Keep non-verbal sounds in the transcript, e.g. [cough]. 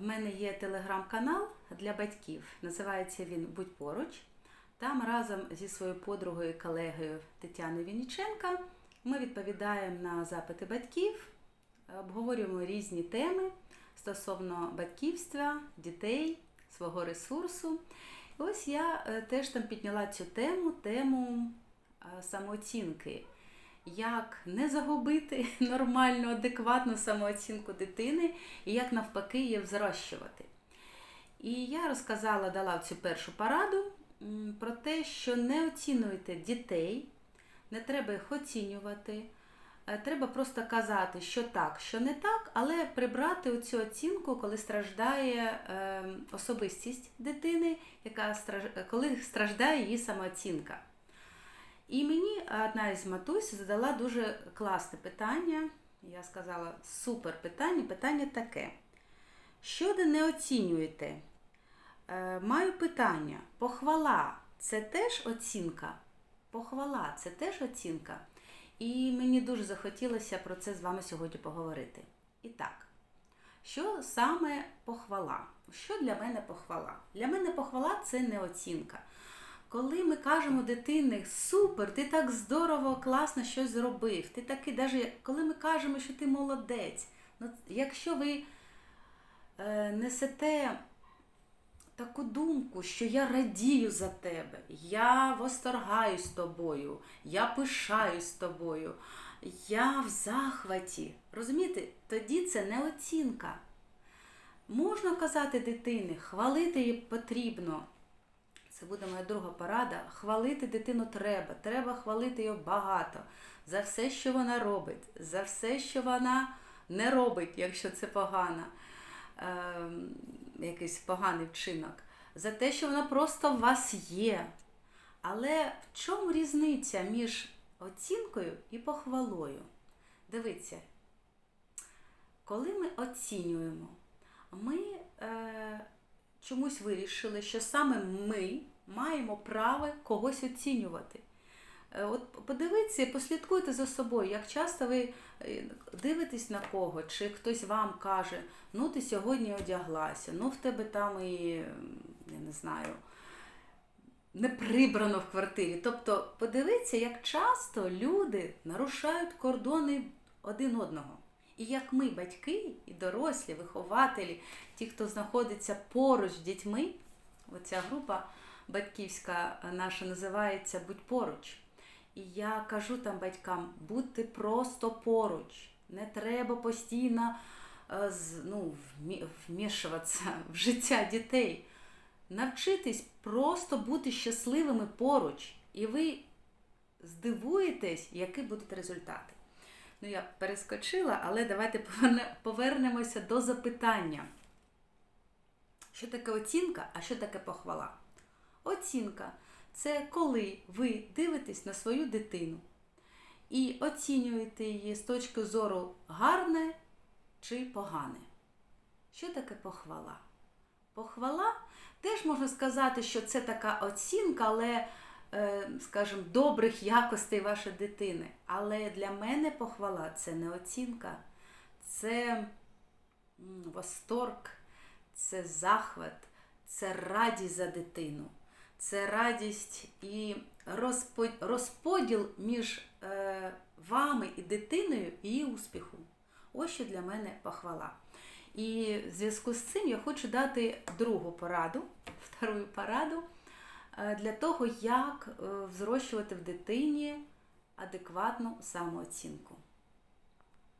В мене є телеграм-канал для батьків. Називається він Будь поруч. Там разом зі своєю подругою і колегою Тетяною Вінніченка ми відповідаємо на запити батьків, обговорюємо різні теми стосовно батьківства, дітей, свого ресурсу. І ось я е, теж там підняла цю тему, тему е, самооцінки. Як не загубити [laughs] нормальну, адекватну самооцінку дитини і як навпаки її взрощувати. І я розказала, дала цю першу пораду про те, що не оцінюйте дітей, не треба їх оцінювати. Е, Треба просто казати, що так, що не так, але прибрати оцю оцінку, коли страждає е, особистість дитини, яка коли страждає її самооцінка. І мені одна із матусь задала дуже класне питання. Я сказала супер питання. Питання таке. Що ви не оцінюєте? Е, маю питання. Похвала це теж оцінка? Похвала це теж оцінка. І мені дуже захотілося про це з вами сьогодні поговорити. І так, що саме похвала? Що для мене похвала? Для мене похвала це не оцінка. Коли ми кажемо дитині, супер, ти так здорово, класно щось зробив, ти такий, навіть коли ми кажемо, що ти молодець, ну, якщо ви е, несете таку думку, що я радію за тебе, я восторгаюсь тобою, я пишаюсь тобою, я в захваті. Розумієте, тоді це не оцінка. Можна казати дитині, хвалити її потрібно. Це буде моя друга порада. Хвалити дитину треба. Треба хвалити її багато за все, що вона робить, за все, що вона не робить, якщо це погано, е, якийсь поганий вчинок, за те, що вона просто в вас є. Але в чому різниця між оцінкою і похвалою? Дивіться, коли ми оцінюємо, ми е, чомусь вирішили, що саме ми маємо право когось оцінювати. Е, От подивіться, послідкуйте за собою, як часто ви е, дивитесь на кого, чи хтось вам каже, ну ти сьогодні одяглася, ну в тебе там і, я не знаю, не прибрано в квартирі. Тобто подивіться, як часто люди нарушають кордони один одного. І як ми, батьки і дорослі, вихователі, ті, хто знаходиться поруч з дітьми, оця група батьківська наша називається Будь поруч. І я кажу там батькам, будьте просто поруч. Не треба постійно е, ну, вмішуватися в життя дітей. Навчитись просто бути щасливими поруч. І ви здивуєтесь, які будуть результати. Ну, я перескочила, але давайте повернемося до запитання. Що таке оцінка, а що таке похвала? Оцінка це коли ви дивитесь на свою дитину і оцінюєте її з точки зору гарне чи погане. Що таке похвала? Похвала теж можна сказати, що це така оцінка, але, е, скажімо, добрих якостей вашої дитини. Але для мене похвала це не оцінка, це восторг, це захват, це радість за дитину, це радість і розподіл між е, вами і дитиною і її успіху. Ось що для мене похвала. І в зв'язку з цим я хочу дати другу пораду, [laughs] вторую пораду е, для того, як е, взрощувати в дитині адекватну самооцінку.